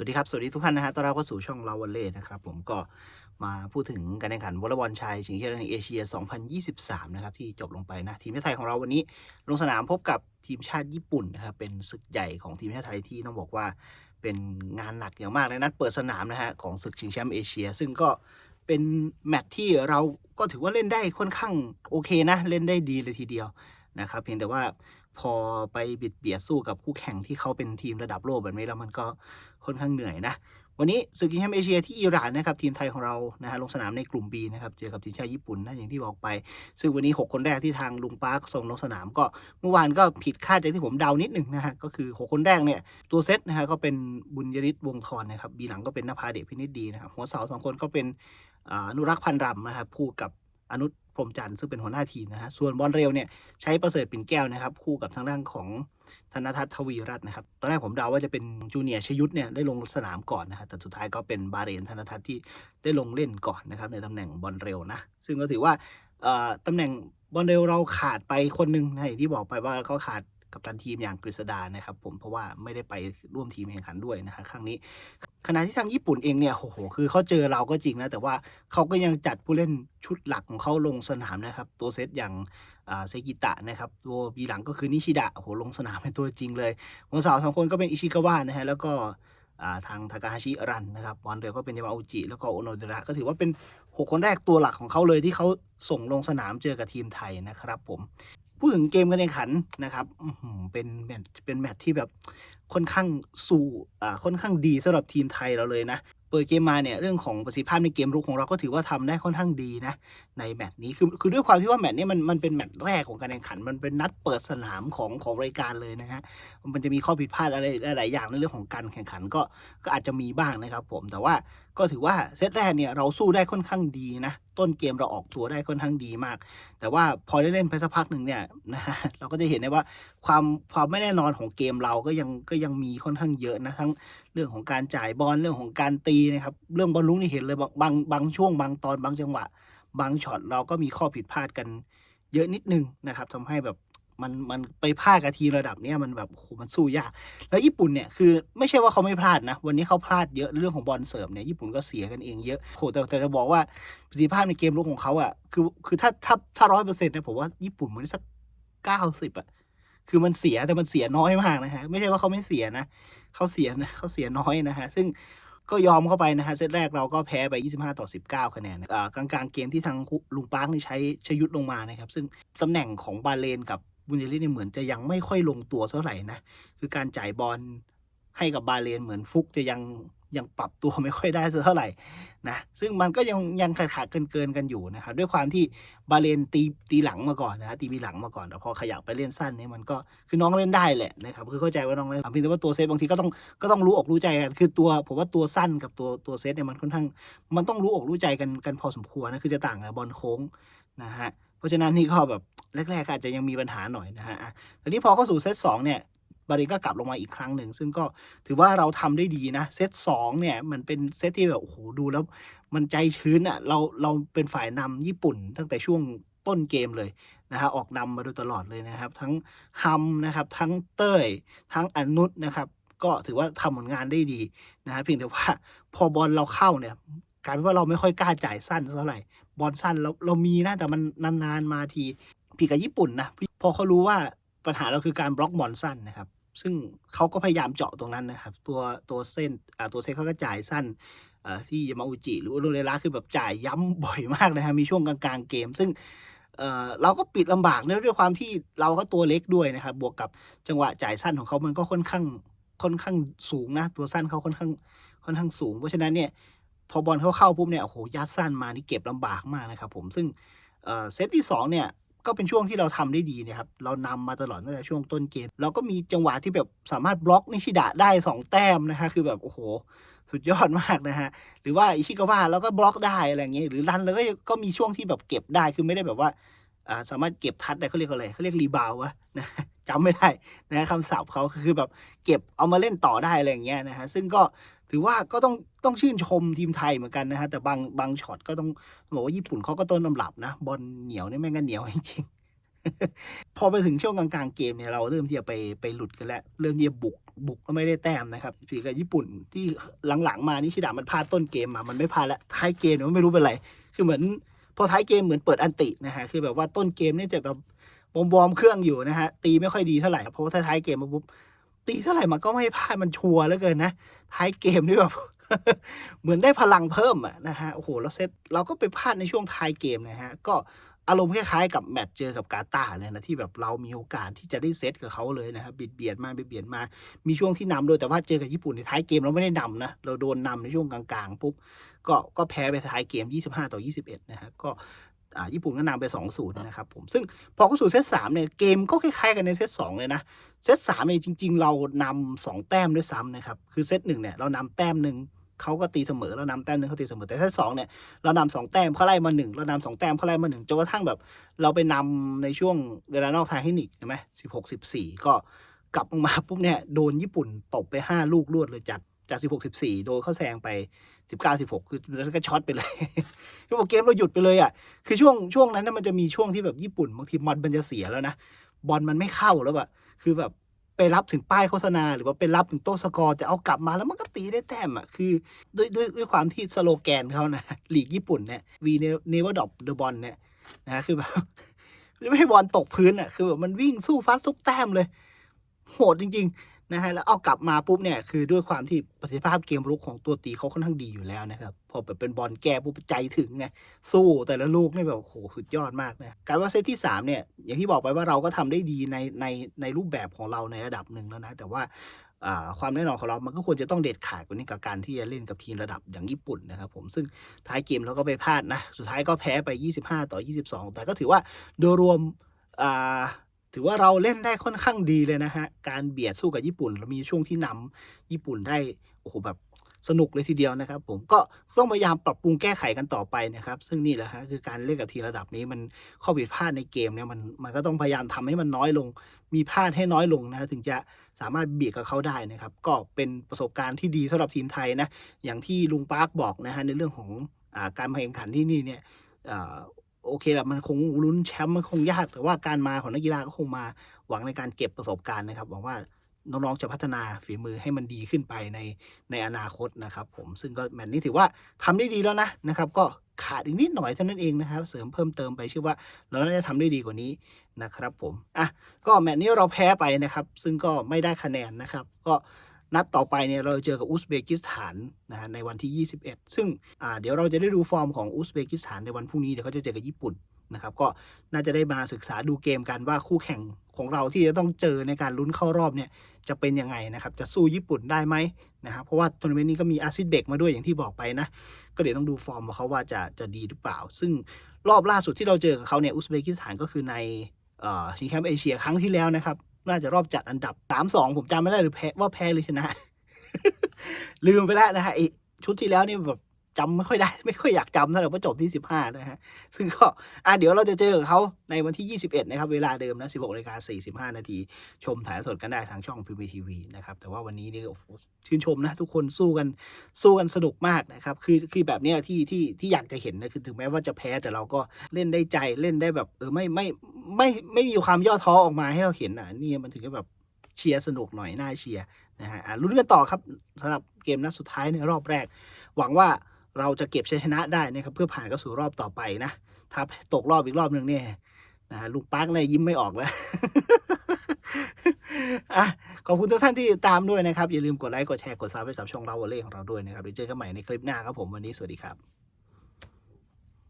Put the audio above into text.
วัสดีครับ สวัสดีทุกท่านนะฮะ ต้อนรับเข้าสู่ช่องเราวันเล่นะครับ ผมก็มาพูดถึงการแข่งขันวอลเลย์บอลชายชิงแชมป์แห่งเอเชีย 2023 นะครับ ที่จบลงไปนะ ทีมชาติไทยของเราวันนี้ลงสนามพบกับทีมชาติญี่ปุ่นนะครับ เป็นศึกใหญ่ของทีมชาติไทยที่ต้องบอกว่าเป็นงานหนักอย่างมากในนัดเปิดสนามนะฮะของศึกชิงแชมป์เอเชีย ซึ่งก็เป็นแมตช์ที่เราก็ถือว่าเล่นได้ค่อนข้างโอเคนะ เล่นได้ดีเลยทีเดียวนะครับเพียงแต่ว่าพอไปบิดเบียดสู้กับคู่แข่งที่เขาเป็นทีมระดับโลกแบบนี้แล้วมันก็ ค่อนข้างเหนื่อยนะ วันนี้ศึกชิงแชมป์เอเชียที่อิหร่านนะครับทีมไทยของเรานะฮะลงสนามในกลุ่ม B นะครับเจอกับทีมชาติญี่ปุ่นนะอย่างที่บอกไป ซึ่งวันนี้ 6 คนแรกที่ทางลุงปาร์คส่งลงสนามก็เมื่อวานก็ผิดคาดจากที่ผมเดานิดหนึ่งนะฮะก็คือ 6 คนแรกเนี่ยตัวเซตนะฮะก็เป็นบุญยริศวงศ์ธรนะครับบีหลังก็เป็นนภาเดชพินิจดีนะครับหัวเสาสองคนก็เป็นอนุรักษ์พันรำนะครับคู่กับอนุ รมจันทร์ซึ่งเป็นหัวหน้าทีมนะฮะส่วนบอลเร็วเนี่ยใช้ประเสริฐปิ่นแก้วนะครับ คู่กับทางด้านของธนทัศน์ทวีรัตน์นะครับ ตอนแรกผมเดาว่าจะเป็นจูเนียร์ชยุทธเนี่ยได้ลงสนามก่อนนะครับแต่สุดท้ายก็เป็นบาเรนธนทัศน์ที่ได้ลงเล่นก่อนนะครับในตำแหน่งบอลเร็วนะ ซึ่งก็ถือว่าตำแหน่งบอลเร็วเราขาดไปคนหนึ่งนะอย่างที่บอกไปว่าก็ขาด กับตันทีมอย่างกฤษดานะครับผมเพราะว่าไม่ได้ไปร่วมทีมแข่งขันด้วยนะฮะครั้งนี้ขณะที่ทางญี่ปุ่นเองเนี่ยโอ้โหคือเขาเจอเราก็จริงนะแต่ว่าเขาก็ยังจัดผู้เล่นชุดหลักของเขาลงสนามนะครับ ตัวเซตอย่างเซกิตะนะครับตัวบีหลังก็คือนิชิดะโอ้โหลงสนามเป็นตัวจริงเลยหัวเสาวสองคนก็เป็นอิชิกาวะนะฮะแล้วก็ทางทากาฮาชิรันนะครับบอลเร็วก็เป็นยามาอุจิ แล้วก็โอโนเดระก็ถือว่าเป็น 6 คนแรกตัวหลักของเขาเลยที่เขาส่งลงสนามเจอกับทีมไทยนะครับผม พูดถึงเกมการแข่งขันนะครับเป็นแมตช์เป็นแมตช์ที่แบบค่อนข้างสู่อ่าค่อนข้างดีสำหรับทีมไทยเราเลยนะ เปิดเกมมาเนี่ยเรื่องของประสิทธิภาพในเกมรุกของเราก็ถือว่าทำได้ค่อนข้างดีนะ ในแมตช์นี้คือคือด้วยความที่ว่าแมตช์นี้มันมันเป็นแมตช์แรกของการแข่งขัน มันเป็นนัดเปิดสนามของของรายการเลยนะฮะมันจะมีข้อผิดพลาดอะไรหลายอย่างในเรื่องของการแข่งขันก็ก็อาจจะมีบ้างนะครับ ผมแต่ว่าก็ถือว่าเซตแรกเนี่ยเราสู้ได้ค่อนข้างดีนะ ต้นเกมเราออกตัวได้ค่อนข้างดีมาก แต่ว่าพอได้เล่นไปสักพักหนึ่งเนี่ยนะฮะเราก็จะเห็นได้ว่าความความไม่แน่นอนของเกมเราก็ยังก็ยังมีค่อนข้างเยอะนะทั้งเรื่องของการจ่ายบอลเรื่องของการตีนะครับเรื่องบอลลุ้งนี่เห็นเลยบางบางบางช่วงบางตอนบางจังหวะ บางช็อตเราก็มีข้อผิดพลาดกันเยอะนิดนึงนะครับทำให้แบบ มันมันไปพลาดกับทีระดับเนี้ยมันแบบโหมันสู้ยาก แล้วญี่ปุ่นเนี่ยคือไม่ใช่ว่าเขาไม่พลาดนะ วันนี้เขาพลาดเยอะเรื่องของบอลเสริมเนี่ยญี่ปุ่นก็เสียกันเองเยอะโหแต่แต่จะบอกว่าประสิทธิภาพในเกมรุกของเขาอะคือคือถ้าถ้าถ้าร้อยเปอร์เซ็นต์นะผมว่าญี่ปุ่นมันสักเก้าสิบอะคือมันเสียแต่มันเสียน้อยมากนะฮะไม่ใช่ว่าเขาไม่เสียนะเขาเสียนะเขาเสียน้อยนะฮะซึ่งก็ยอมเข้าไปนะฮะเซตแรกเราก็แพ้ไป 25 ต่อ 19 คะแนนอ่ากลางๆเกมที่ทางลุงปาร์คนี่ใช้ชยุทธลงมานะครับ ซึ่งตำแหน่งของบาเลนกับ บุญเยริเนี่ยเหมือนจะยังไม่ค่อยลงตัวเท่าไหร่นะ คือการจ่ายบอลให้กับบาเลนเหมือนฟุกจะยังยังปรับตัวไม่ค่อยได้เท่าไหร่นะ ซึ่งมันก็ยังยังขาดขาดเกินเกินกันอยู่นะครับ ด้วยความที่บาเลนตีตีหลังมาก่อนนะตีมีหลังมาก่อนแต่พอขยับไปเล่นสั้นนี่มันก็คือน้องเล่นได้แหละนะครับ คือเข้าใจว่าน้องเล่นเพียงแต่ว่าตัวเซตบางทีก็ต้องก็ต้องรู้อกรู้ใจกัน คือตัวผมว่าตัวสั้นกับตัวตัวเซตเนี่ยมันค่อนข้าง มันต้องรู้อกรู้ใจกันกันพอสมควรนะ คือจะต่างกับบอลโค้งนะฮะ เพราะฉะนั้นนี่ก็แบบแรกๆอาจจะยังมีปัญหาหน่อยนะฮะแต่นี้พอเข้าสู่เซตสองเนี่ยบาเรนก็กลับลงมาอีกครั้งหนึ่ง ซึ่งก็ถือว่าเราทำได้ดีนะ เซตสองเนี่ย มันเป็นเซตที่แบบ โอ้โห ดูแล้วมันใจชื้นอะ่ะ เราเราเป็นฝ่ายนำญี่ปุ่นตั้งแต่ช่วงต้นเกมเลยนะฮะออกนำมาโดยตลอดเลยนะครับ ทั้งฮัมนะครับ ทั้งเต้ย ทั้งอนุษนะครับ ก็ถือว่าทำผลงานได้ดีนะฮะเพียงแต่ว่าพอบอลเราเข้าเนี่ยกลายเป็นว่าเราไม่ค่อยกล้าจ่ายสั้นเท่าไหร่ บอลสั้นเราเรามีนะแต่มันนานๆมาทีพี่กับญี่ปุ่นนะพอเขารู้ว่าปัญหาเราคือการบล็อกบอลสั้นนะครับ ซึ่งเขาก็พยายามเจาะตรงนั้นนะครับ ตัวตัวเส้นตัวเส้นเขาก็จ่ายสั้นที่ยามาอุจิหรือโรเรระคือแบบจ่ายย้ำบ่อยมากนะฮะมีช่วงกลางๆเกม ซึ่งเเราก็ปิดลำบากเนื่องด้วยความที่เราก็ตัวเล็กด้วยนะครับ บวกกับจังหวะจ่ายสั้นของเขามันก็ค่อนข้างค่อนข้างสูงนะ ตัวสั้นเขาค่อนข้างค่อนข้างสูง เพราะฉะนั้นเนี่ย พอบอลเขาเข้าปุ๊บเนี่ยโอ้โหยัดสั้นมานี่เก็บลำบากมากนะครับผมซึ่งเซตที่สองเนี่ยก็เป็นช่วงที่เราทำได้ดีนะครับ เรานำมาตลอดตั้งแต่ช่วงต้นเกม เราก็มีจังหวะที่แบบสามารถบล็อกนิชิดะได้ 2 แต้มนะฮะคือแบบโอ้โห สุดยอดมากนะฮะ หรือว่าอิชิกาวะเราก็บล็อกได้อะไรเงี้ย หรือรันแล้วก็ก็มีช่วงที่แบบเก็บได้ คือไม่ได้แบบว่าอ่าสามารถเก็บทัดได้เขาเรียกอะไรเขาเรียกรีบาววะนะจำไม่ได้นะคำศัพท์เขาคือแบบเก็บเอามาเล่นต่อได้อะไรอย่างเงี้ยนะฮะ ซึ่งก็ ถือว่าก็ต้องต้องชื่นชมทีมไทยเหมือนกันนะฮะแต่บางบางช็อตก็ต้องบอกว่าญี่ปุ่นเขาก็ต้นตำรับนะบอลเหนียวนี่แม่งก็เหนียวจริงพอไปถึงช่วงกลางๆเกมเนี่ยเราเริ่มที่จะไปไปหลุดกันแล้ว เริ่มที่จะบุกบุกก็ไม่ได้แต้มนะครับปีกับญี่ปุ่นที่หลังๆมานี่ชิดะมันพลาดต้นเกมมา มันไม่พลาดแล้วท้ายเกมเนี่ยมันไม่รู้เป็นไร คือเหมือนพอท้ายเกมเหมือนเปิดอันตินะฮะคือแบบว่าต้นเกมเนี่ยจะแบบบอมบอมๆเครื่องอยู่นะฮะตีไม่ค่อยดีเท่าไหร่เพราะว่าท้ายๆเกมมาปุ๊บ ตีเท่าไหร่มันก็ไม่พลาดมันชัวร์เหลือเกินนะท้ายเกมนี่แบบเหมือนได้พลังเพิ่มอะนะฮะโอ้โหแล้วเซตเราก็ไปพลาดในช่วงท้ายเกมนะฮะก็อารมณ์คล้ายๆกับแมตช์เจอกับกาตาร์เลยนะที่แบบเรามีโอกาสที่จะได้เซตกับเขาเลยนะครับบิดเบียดมาบิดเบียดมา มีช่วงที่นำโดยแต่ว่าเจอกับญี่ปุ่นในท้ายเกมเราไม่ได้นำนะเราโดนนำในช่วงกลางๆปุ๊บก็ก็แพ้ไปท้ายเกม 25 ต่อ 21 นะฮะก็ ญี่ปุ่นก็นำไป2-0นะครับผมซึ่งพอเข้าสู่เซต3เนี่ยเกมก็คล้ายๆกันในเซต2เลยนะเซต3เนี่ยจริง ๆ เรานำสองแต้มด้วยซ้ำนะครับคือเซตหนึ่งเนี่ยเรานำแต้มหนึ่งเขาก็ตีเสมอเรานำแต้มหนึ่งเขาตีเสมอแต่เซตสองเนี่ยเรานำสองแต้มเขาไล่มาหนึ่งเรานำสองแต้มเขาไล่มาหนึ่งจนกระทั่งแบบ เราไปนำในช่วงเวลานอกทางเทคนิคใช่ไหมสิบหกสิบสี่ก็กลับลงมาปุ๊บเนี่ยโดนญี่ปุ่นตบไปห้าลูกรวดเลยจาก จากสิบหกสิบสี่โดนเข้าแซงไปสิบเก้าสิบหกคือแล้วก็ช็อตไปเลยคือบอกเกมเราหยุดไปเลยอะคือช่วงช่วงนั้นน่ะมันจะมีช่วงที่แบบญี่ปุ่นบางทีบอลมันจะเสียแล้วนะบอลมันไม่เข้าแล้วอะคือแบบไปรับถึงป้ายโฆษณา หรือว่าไปรับถึงโต๊ะสกอร์จะเอากลับมาแล้วมันก็ตีได้แต้มอะคือด้วยด้วยด้วยความที่สโลแกนเขานะลีกญี่ปุ่นเนี่ย we never drop the ball เนี่ยนะคือแบบไม่ให้บอลตกพื้นอะคือแบบมันวิ่งสู้ฟัดทุกแต้มเลย โหดจริง ๆ นะฮะแล้วเอากลับมาปุ๊บเนี่ยคือด้วยความที่ประสิทธิภาพเกมรุกของตัวตีเขาค่อนข้างดีอยู่แล้วนะครับ พอแบบเป็นบอลแก้ปุ๊บใจถึงไงสู้แต่ละลูกนี่แบบโหสุดยอดมากนะการว่าเซตที่3เนี่ยอย่างที่บอกไปว่าเราก็ทำได้ดีในในในรูปแบบของเราในระดับหนึ่งแล้วนะ แต่ว่าความแน่นอนของเรา มันก็ควรจะต้องเด็ดขาดกว่านี้กับการที่จะเล่นกับทีมระดับอย่างญี่ปุ่นนะครับผมซึ่งท้ายเกมเราก็ไปพลาดนะ สุดท้ายก็แพ้ไป 25 ต่อ 22 แต่ก็ถือว่าโดยรวม ถือว่าเราเล่นได้ค่อนข้างดีเลยนะฮะ การเบียดสู้กับญี่ปุ่น เรามีช่วงที่นำญี่ปุ่นได้ โอ้โหแบบสนุกเลยทีเดียวนะครับ ผมก็ต้องพยายามปรับปรุงแก้ไขกันต่อไปนะครับ ซึ่งนี่แหละฮะคือการเล่นกับทีมระดับนี้มันข้อผิดพลาดในเกมเนี่ยมันมันก็ต้องพยายามทำให้มันน้อยลง มีพลาดให้น้อยลงนะถึงจะสามารถเบียดกับเขาได้นะครับ ก็เป็นประสบการณ์ที่ดีสำหรับทีมไทยนะอย่างที่ลุงปาร์คบอกนะฮะในเรื่องของอการแข่งขันที่นี่เนี่ย โอเคแหละมันคงลุ้นแชมป์มันคงยาก แต่ว่าการมาของนักกีฬาก็คงมาหวังในการเก็บประสบการณ์นะครับ หวังว่าน้องๆจะพัฒนาฝีมือให้มันดีขึ้นไปในในอนาคตนะครับ ผมซึ่งก็แมตช์นี้ถือว่าทำได้ดีแล้วนะนะครับ ก็ขาดอีกนิดหน่อยเท่านั้นเองนะครับ เสริมเพิ่มเติมไปเชื่อว่าเราน่าจะทำได้ดีกว่านี้นะครับ ผมอะก็แมตช์นี้เราแพ้ไปนะครับ ซึ่งก็ไม่ได้คะแนนนะครับ ก็ นัดต่อไปเนี่ยเราเจอกับอุซเบกิสถานนะฮะในวันที่ 21 ซึ่งอ่าเดี๋ยวเราจะได้ดูฟอร์มของอุซเบกิสถานในวันพรุ่งนี้เดี๋ยวเขาจะเจอกับญี่ปุ่นนะครับก็น่าจะได้มาศึกษาดูเกมกันว่าคู่แข่งของเราที่จะต้องเจอในการลุ้นเข้ารอบเนี่ยจะเป็นยังไงนะครับจะสู้ญี่ปุ่นได้ไหมนะครับเพราะว่าทัวร์นาเมนต์นี้ก็มีอาซิดเบกมาด้วยอย่างที่บอกไปนะก็เดี๋ยวต้องดูฟอร์มของเขาว่าจะจะดีหรือเปล่า ซึ่งรอบล่าสุดที่เราเจอกับเขาเนี่ยอุซเบกิสถานก็คือในชิงแชมป์เอเชียครั้งที่แล้วนะครับ น่าจะรอบจัดอันดับสามสองผมจำไม่ได้หรือแพ้ว่าแพ้หรือชนะ ลืมไปแล้วนะฮะไอชุดที่แล้วนี่แบบ จำไม่ค่อยได้ ไม่ค่อยอยากจำเท่าไหร่เพราะจบที่15นะฮะ ซึ่งก็อะเดี๋ยวเราจะเจอกับเขาในวันที่21นะครับ เวลาเดิมนะ16นาฬิกา45นาที ชมถ่ายสดกันได้ทางช่อง PPTV นะครับ แต่ว่าวันนี้นี่โอ้โหชื่นชมนะ ทุกคนสู้กันสู้กันสนุกมากนะครับ คือคือแบบเนี้ยที่ที่ที่อยากจะเห็นนะคือถึงแม้ว่าจะแพ้แต่เราก็เล่นได้ใจเล่นได้แบบ เออไม่ไม่ไม่ไม่มีความย่อท้อออกมาให้เราเห็นอะนี่มันถึงจะแบบเชียร์สนุกหน่อยน่าเชียร์นะฮะอะลุ้นกันต่อครับสำหรับเกมนัดสุดท้ายในรอบแรก หวังว่า เราจะเก็บชัยชนะได้นะครับเพื่อผ่านเข้าสู่รอบต่อไปนะถ้าตกรอบอีกรอบหนึ่งเนี่ยนะฮะลุงปาร์คเนี่ยยิ้มไม่ออกแล้วอะขอบคุณทุกท่านที่ติดตามด้วยนะครับ อย่าลืมกดไลค์กดแชร์กดซับให้กับช่องเราวอลเล่ของเราด้วยนะครับเดี๋ยวเจอกันใหม่ในคลิปหน้าครับผมวันนี้สวัสดีครับ